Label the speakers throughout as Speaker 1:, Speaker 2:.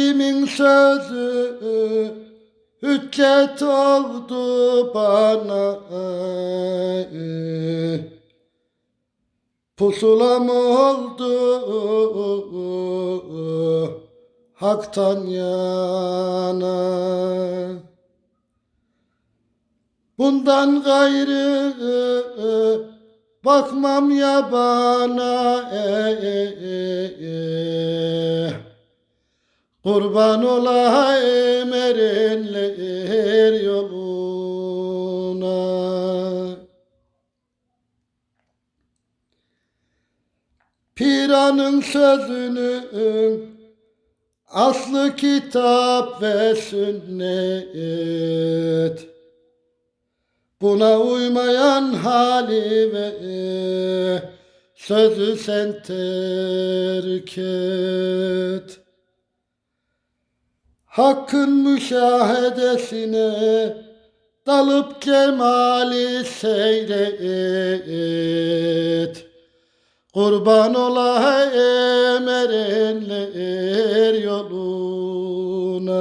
Speaker 1: Pirimin sözü hüccet oldu bana. Pusulam oldu haktan yana. Bundan gayrı bakmam ya bana Kurban olayım erenler yoluna Piranın sözünün aslı kitap ve sünnet Buna uymayan hali ve sözü sen terk et. Hakkın müşahedesine dalıp cemali seyret. Kurban olayım erenler yoluna.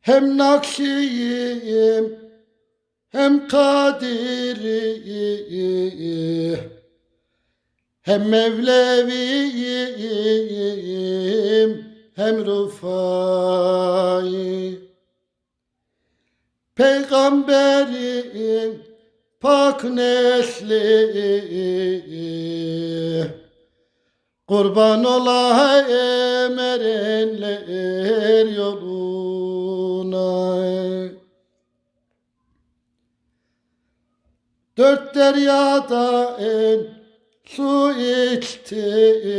Speaker 1: Hem Nakşiyim hem Kadiri hem Mevleviyim hem Rufai Peygamberin pak nesli Kurban olayım erenler yoluna. Dört deryada en su içtim.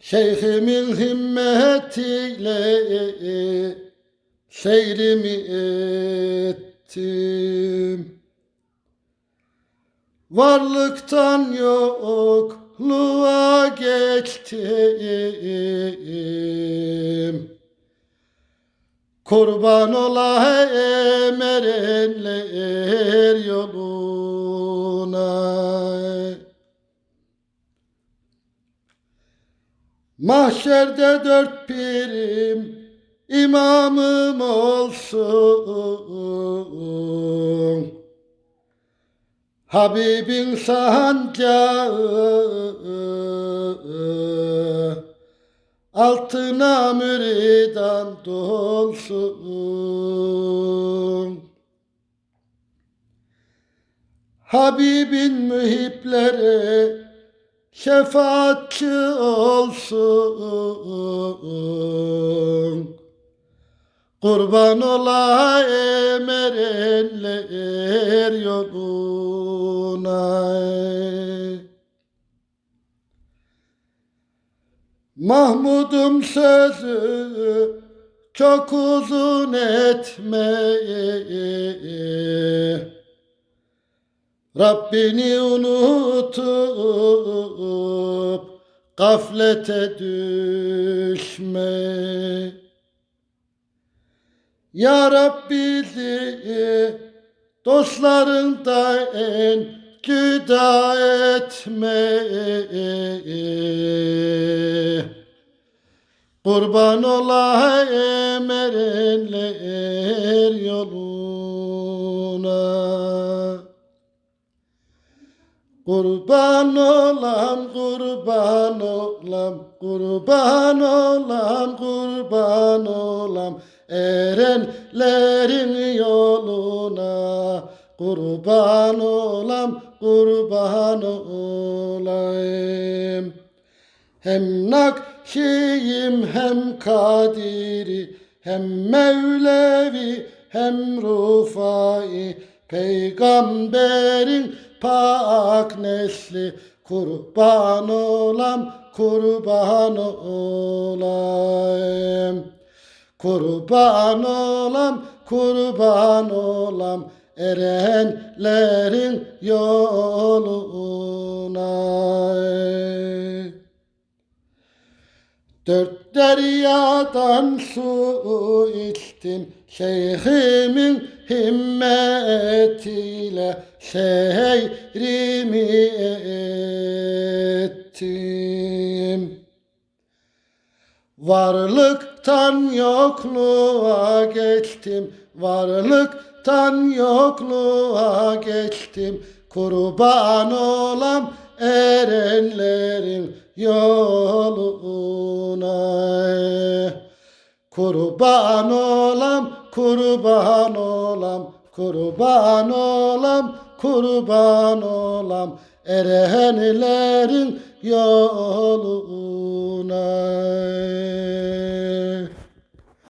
Speaker 1: Şeyhimin himmetiyle seyrimi ettim. Varlıktan yokluğa geçtim Kurban olayım erenler yoluna. Mahşerde dört pirim imamım olsun. Habibin sancağı altına müridan dolsun. Habibin mühipleri şefaatçi olsun. Kurban olayım erenler yoluna. Mahmud'um sözü çok uzun etme. Rabbini unutup gaflete düşme. Ya Rabbi bizi dostlarından cüda etme. Kurban olayım erenler yoluna. Kurban olam, kurban olam, kurban olam, kurban olam, erenlerin yoluna. Kurban olam, kurban olayım. Hem Nakşiyim hem Kadiri hem Mevlevi hem Rufai Peygamberin pak nesli kurban olam kurban olayım kurban olam kurban olam erenlerin yoluna. Dört Deryadan su içtim Şeyhimin himmetiyle Seyrimi ettim Varlıktan yokluğa geçtim Varlıktan yokluğa geçtim. Kurban olam erenlerin yoluna. Kurban olam, kurban olam, kurban olam, kurban olam Erenlerin yoluna